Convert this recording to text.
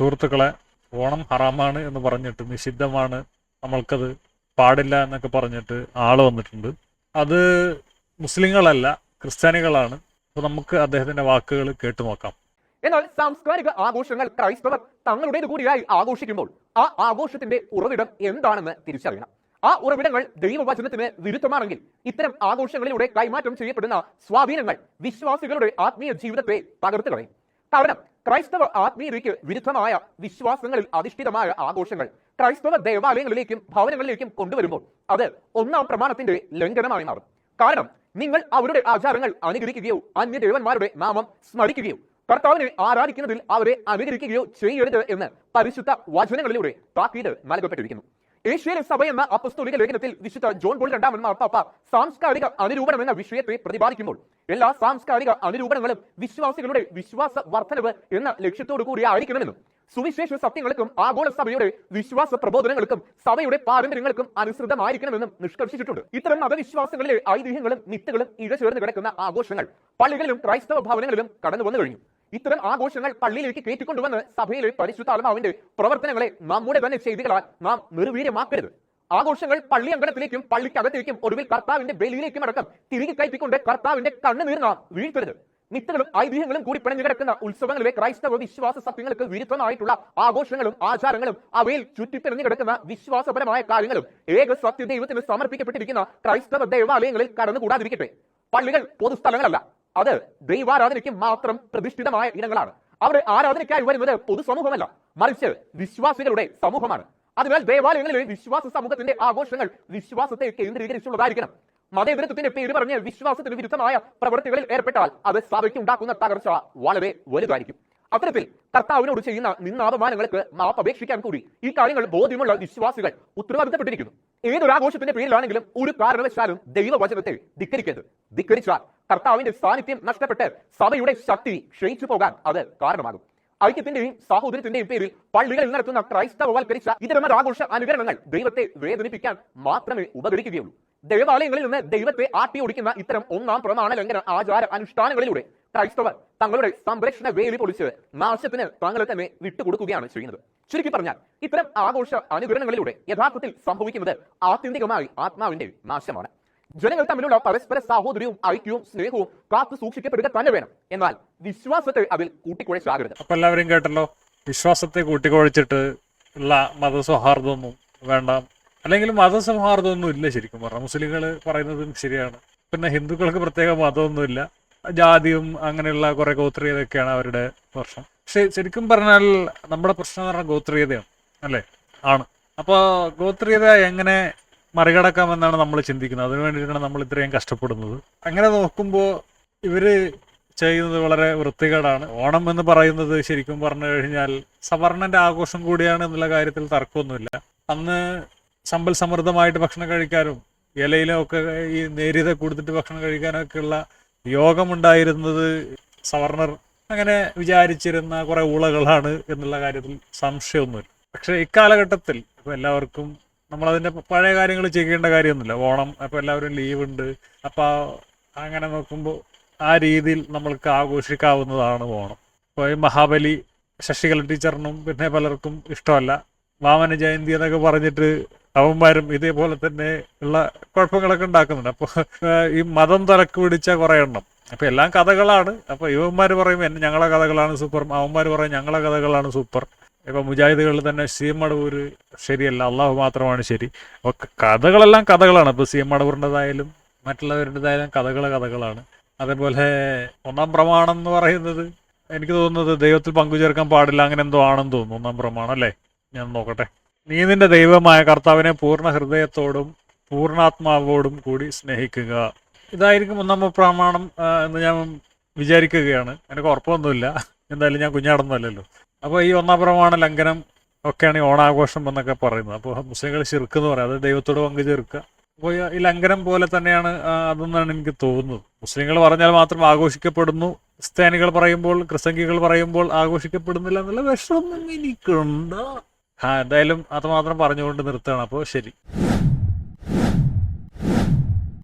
സുഹൃത്തുക്കളെ ഓണം ഹറാമാണ് എന്ന് പറഞ്ഞിട്ട് നിഷിദ്ധമാണ് നമ്മൾക്കത് പാടില്ല എന്നൊക്കെ പറഞ്ഞിട്ട് ആൾ വന്നിട്ടുണ്ട്. അത് മുസ്ലിങ്ങളല്ല ക്രിസ്ത്യാനികളാണ്. അപ്പോൾ നമുക്ക് അദ്ദേഹത്തിന്റെ വാക്കുകൾ കേട്ടു നോക്കാം. എന്നാൽ സാംസ്കാരിക ആഘോഷങ്ങൾ ക്രൈസ്തവർ തങ്ങളുടേത് കൂടിയായി ആഘോഷിക്കുമ്പോൾ ആ ആഘോഷത്തിന്റെ ഉറവിടം എന്താണെന്ന് തിരിച്ചറിയണം. ആ ഉറവിടങ്ങൾ ദൈവവചനത്തിന് വിരുദ്ധമാണെങ്കിൽ ഇത്തരം ആഘോഷങ്ങളിലൂടെ കൈമാറ്റം ചെയ്യപ്പെടുന്ന സ്വാധീനങ്ങൾ വിശ്വാസികളുടെ ആത്മീയ ജീവിതത്തെ തകർത്ത് കളയും. കാരണം ക്രൈസ്തവ ആത്മീയതയ്ക്ക് വിരുദ്ധമായ വിശ്വാസങ്ങളിൽ അധിഷ്ഠിതമായ ആഘോഷങ്ങൾ ക്രൈസ്തവ ദേവാലയങ്ങളിലേക്കും ഭവനങ്ങളിലേക്കും കൊണ്ടുവരുമ്പോൾ അത് ഒന്നാം പ്രമാണത്തിന്റെ ലംഘനമായി മാറും. കാരണം നിങ്ങൾ അവരുടെ ആചാരങ്ങൾ അനുകരിക്കുകയോ അന്യദേവന്മാരുടെ നാമം സ്മരിക്കുകയോ കർത്താവിനെ ആരാധിക്കുന്നതിൽ അവരെ അനുകരിക്കുകയോ ചെയ്യരുത് എന്ന് പരിശുദ്ധ വചനങ്ങളിലൂടെ താക്കീത് നൽകപ്പെട്ടിരിക്കുന്നു. ഏഷ്യയിലെ സഭ എന്ന അപ്പസ്തോലിക ലേഖനത്തിൽ വിശുദ്ധ ജോൺ പോൾ രണ്ടാമൻ മാർപ്പാപ്പ സാംസ്കാരിക അനുരൂപണം എന്ന വിഷയത്തെ പ്രതിപാദിക്കുമ്പോൾ എല്ലാ സാംസ്കാരിക അനുരൂപണങ്ങളും വിശ്വാസികളുടെ വിശ്വാസ വർധനവ് എന്ന ലക്ഷ്യത്തോടു കൂടി ആയിരിക്കണമെന്നും സുവിശേഷ സത്യങ്ങൾക്കും ആഗോള സഭയുടെ വിശ്വാസ പ്രബോധനങ്ങൾക്കും സഭയുടെ പാരമ്പര്യങ്ങൾക്കും അനുസൃതമായിരിക്കണമെന്നും നിഷ്കർഷിച്ചിട്ടുണ്ട്. ഇത്തരം മതവിശ്വാസങ്ങളിലെ ഐതിഹ്യങ്ങളും മിത്തുകളും ഇഴചേർന്ന് കിടക്കുന്ന ആഘോഷങ്ങൾ പള്ളികളിലും ക്രൈസ്തവ ഭവനങ്ങളിലും കടന്നു വന്നു കഴിഞ്ഞു. ഇത്തരം ആഘോഷങ്ങൾ പള്ളിയിലേക്ക് കയറ്റിക്കൊണ്ടുവന്ന് സഭയിലെ പരിശുദ്ധ ആത്മാവിന്റെ പ്രവർത്തനങ്ങളെ നമ്മുടെ തന്നെ ചെയ്തികളാൽ നാം നിർവീര്യമാക്കരുത്. ആഘോഷങ്ങൾ പള്ളി അങ്കണത്തിലേക്കും പള്ളിക്കകത്തേക്കും ഒടുവിൽ കർത്താവിന്റെ ബലിയിലേക്കും അടക്കം തിരികെ കയറ്റിക്കൊണ്ട് കർത്താവിന്റെ കണ്ണുനീർ നാം വീഴ്ത്തരുത്. നിത്യകളും ഐതിഹ്യങ്ങളും കൂടി പിണഞ്ഞു കിടക്കുന്ന ഉത്സവങ്ങളിലെ ക്രൈസ്തവ വിശ്വാസ സത്യങ്ങൾക്ക് വിരുദ്ധമായിട്ടുള്ള ആഘോഷങ്ങളും ആചാരങ്ങളും അവയിൽ ചുറ്റിപ്പിണഞ്ഞു കിടക്കുന്ന വിശ്വാസപരമായ കാര്യങ്ങളും ഏക സത്യദൈവത്തിന് സമർപ്പിക്കപ്പെട്ടിരിക്കുന്ന ക്രൈസ്തവ ദേവാലയങ്ങളിൽ കടന്നുകൂടാതിരിക്കട്ടെ. പള്ളികൾ പൊതുസ്ഥലങ്ങളല്ല. അത് ദൈവാരാധനയ്ക്ക് മാത്രം പ്രതിഷ്ഠിതമായ ഇടങ്ങളാണ് അവിടെ ആരാധനയ്ക്കായി വരുന്നത് പൊതുസമൂഹമല്ല മറിച്ച് വിശ്വാസികളുടെ സമൂഹമാണ്. അതിനാൽ ദേവാലയങ്ങളിലെ വിശ്വാസ സമൂഹത്തിന്റെ ആഘോഷങ്ങൾ വിശ്വാസത്തെ കേന്ദ്രീകരിച്ചുള്ളതായിരിക്കണം. മതേതരത്വത്തിന്റെ പേര് പറഞ്ഞ് വിശ്വാസത്തിന് വിരുദ്ധമായ പ്രവൃത്തികളിൽ ഏർപ്പെട്ടാൽ അത് സഭയ്ക്ക് ഉണ്ടാക്കുന്ന തകർച്ച വളരെ വലുതായിരിക്കും. അത്തരത്തിൽ കർത്താവിനോട് ചെയ്യുന്ന നിന്നാപമാനങ്ങൾക്ക് മാപ്പ് അപേക്ഷിക്കാൻ കൂടി ഈ കാര്യങ്ങൾ ബോധ്യമുള്ള വിശ്വാസികൾ ഉത്തരവാദിത്തപ്പെട്ടിരിക്കുന്നു. ഏതൊരു ആഘോഷത്തിന്റെ പേരിലാണെങ്കിലും ഒരു കാരണവശാലും ദൈവവചനത്തെ ധിക്കരിക്കരുത്. ധിക്കരിച്ചാൽ കർത്താവിന്റെ സാന്നിധ്യം നഷ്ടപ്പെട്ട് സഭയുടെ ശക്തി ക്ഷയിച്ചു പോകാൻ അത് കാരണമാകും. ഐക്യത്തിന്റെയും സാഹോദര്യത്തിന്റെയും പേരിൽ പള്ളികളിൽ നടത്തുന്ന ക്രൈസ്തവവൽക്കരിച്ച ഇത്തരം ആഘോഷ അനുകരണങ്ങൾ ദൈവത്തെ വേദനിപ്പിക്കാൻ മാത്രമേ ഉപകരിക്കുകയുള്ളൂ. ദേവാലയങ്ങളിൽ നിന്ന് ദൈവത്തെ ആട്ടി ഓടിക്കുന്ന ഇത്തരം ഒന്നാം പ്രമാണ ലംഘന ആചാര അനുഷ്ഠാനങ്ങളിലൂടെ ക്രൈസ്തവർ തങ്ങളുടെ സംരക്ഷണ വേലി പൊളിച്ച് നാശത്തിന് തങ്ങളെ തന്നെ വിട്ടുകൊടുക്കുകയാണ് ചെയ്യുന്നത്. ചുരുക്കി പറഞ്ഞാൽ ഇത്തരം ആഘോഷ അനുകരണങ്ങളിലൂടെ യഥാർത്ഥത്തിൽ സംഭവിക്കുന്നത് ആത്യന്തികമായി ആത്മാവിന്റെ നാശമാണ്. ജനങ്ങൾ തമ്മിലുള്ള പരസ്പര സാഹോദര്യവും ഐക്യവും സ്നേഹവും കാത്തു സൂക്ഷിക്കപ്പെടുക തന്നെ വേണം. എന്നാൽ വിശ്വാസത്തെ അതിൽ കൂട്ടിക്കുഴച്ചാകരുത്. അപ്പൊ എല്ലാവരും കേട്ടല്ലോ വിശ്വാസത്തെ കൂട്ടിക്കുഴച്ചിട്ട് ഉള്ള മതസൗഹാർദ്ദമൊന്നും വേണ്ട. അല്ലെങ്കിൽ മതസൗഹാർദ്ദമൊന്നും ഇല്ല ശരിക്കും പറഞ്ഞാൽ. മുസ്ലിങ്ങൾ പറയുന്നതും ശരിയാണ്. പിന്നെ ഹിന്ദുക്കൾക്ക് പ്രത്യേക മതമൊന്നുമില്ല. ജാതിയും അങ്ങനെയുള്ള കുറെ ഗോത്രീയതയൊക്കെയാണ് അവരുടെ പ്രശ്നം. പക്ഷെ ശരിക്കും പറഞ്ഞാൽ നമ്മുടെ പ്രശ്നം എന്ന് പറഞ്ഞാൽ ഗോത്രീയതയാണ് അല്ലേ? ആണ്. അപ്പോൾ ഗോത്രീയത എങ്ങനെ മറികടക്കാമെന്നാണ് നമ്മൾ ചിന്തിക്കുന്നത്. അതിനു വേണ്ടിയിട്ടാണ് നമ്മൾ ഇത്രയും കഷ്ടപ്പെടുന്നത്. അങ്ങനെ നോക്കുമ്പോൾ ഇവർ ചെയ്യുന്നത് വളരെ വൃത്തികേടാണ്. ഓണം എന്ന് പറയുന്നത് ശരിക്കും പറഞ്ഞു കഴിഞ്ഞാൽ സവർണന്റെ ആഘോഷം കൂടിയാണ് എന്നുള്ള കാര്യത്തിൽ തർക്കമൊന്നുമില്ല. അന്ന് സമ്പൽ സമൃദ്ധമായിട്ട് ഭക്ഷണം കഴിക്കാനും ഇലയിലും ഒക്കെ ഈ നേരിയത കൊടുത്തിട്ട് ഭക്ഷണം കഴിക്കാനൊക്കെ ഉള്ള യോഗമുണ്ടായിരുന്നത് സവർണർ അങ്ങനെ വിചാരിച്ചിരുന്ന കുറെ ഊളകളാണ് എന്നുള്ള കാര്യത്തിൽ സംശയമൊന്നുമില്ല. പക്ഷെ ഇക്കാലഘട്ടത്തിൽ ഇപ്പൊ എല്ലാവർക്കും നമ്മളതിന്റെ പഴയ കാര്യങ്ങൾ ചെയ്യേണ്ട കാര്യമൊന്നുമില്ല. ഓണം അപ്പൊ എല്ലാവരും ലീവ് ഉണ്ട് അപ്പൊ അങ്ങനെ നോക്കുമ്പോൾ ആ രീതിയിൽ നമ്മൾക്ക് ആഘോഷിക്കാവുന്നതാണ് ഓണം. ഇപ്പോൾ ഈ മഹാബലി ശശികല ടീച്ചറിനും പിന്നെ പലർക്കും ഇഷ്ടമല്ല. വാമന ജയന്തി എന്നൊക്കെ പറഞ്ഞിട്ട് അവന്മാരും ഇതേപോലെ തന്നെ ഉള്ള കുഴപ്പങ്ങളൊക്കെ ഉണ്ടാക്കുന്നുണ്ട്. അപ്പോൾ ഈ മതം തലക്ക് പിടിച്ച കുറെ എണ്ണം. അപ്പൊ എല്ലാം കഥകളാണ്. അപ്പൊ യുവന്മാർ പറയും എന്നെ ഞങ്ങളെ കഥകളാണ് സൂപ്പർ. അവന്മാർ പറയും ഞങ്ങളെ കഥകളാണ് സൂപ്പർ. ഇപ്പൊ മുജാഹിദുകളിൽ തന്നെ സി എം മടവൂര് ശരിയല്ല അള്ളാഹു മാത്രമാണ് ശരി. അപ്പൊ കഥകളെല്ലാം കഥകളാണ്. ഇപ്പൊ സി എം മടവൂരിന്റെതായാലും മറ്റുള്ളവരുടേതായാലും കഥകൾ കഥകളാണ്. അതേപോലെ ഒന്നാം പ്രമാണം എന്ന് പറയുന്നത് എനിക്ക് തോന്നുന്നത് ദൈവത്തിൽ പങ്കുചേർക്കാൻ പാടില്ല അങ്ങനെ എന്തോ ആണെന്ന് തോന്നുന്നു. ഒന്നാം പ്രമാണം അല്ലേ? ഞാൻ നോക്കട്ടെ. നീ നിന്റെ ദൈവമായ കർത്താവിനെ പൂർണ ഹൃദയത്തോടും പൂർണാത്മാവോടും കൂടി സ്നേഹിക്കുക. ഇതായിരിക്കും ഒന്നാമ പ്രമാണം എന്ന് ഞാൻ വിചാരിക്കുകയാണ്. എനിക്ക് ഉറപ്പൊന്നുമില്ല. എന്തായാലും ഞാൻ കുഞ്ഞാടൊന്നുമല്ലല്ലോ. അപ്പോൾ ഈ ഒന്നാം പ്രമാണ ലംഘനം ഒക്കെയാണ് ഈ ഓണാഘോഷം എന്നൊക്കെ പറയുന്നത്. അപ്പോൾ മുസ്ലിങ്ങൾ ശിർക്ക് എന്ന് പറയും. അത് ദൈവത്തോട് പങ്കുചേർക്കുക. അപ്പോൾ ഈ- ലംഘനം പോലെ തന്നെയാണ് അതെന്നാണ് എനിക്ക് തോന്നുന്നത്. മുസ്ലിങ്ങൾ പറഞ്ഞാൽ മാത്രം ആഘോഷിക്കപ്പെടുന്നു. ക്രിസ്ത്യാനികൾ പറയുമ്പോൾ ക്രിസ്തങ്കികൾ പറയുമ്പോൾ ആഘോഷിക്കപ്പെടുന്നില്ല എന്നുള്ള വിഷമം എനിക്കുണ്ടോ. ആ എന്തായാലും അത് മാത്രം പറഞ്ഞുകൊണ്ട് നിർത്തുകയാണ്. അപ്പോൾ ശരി.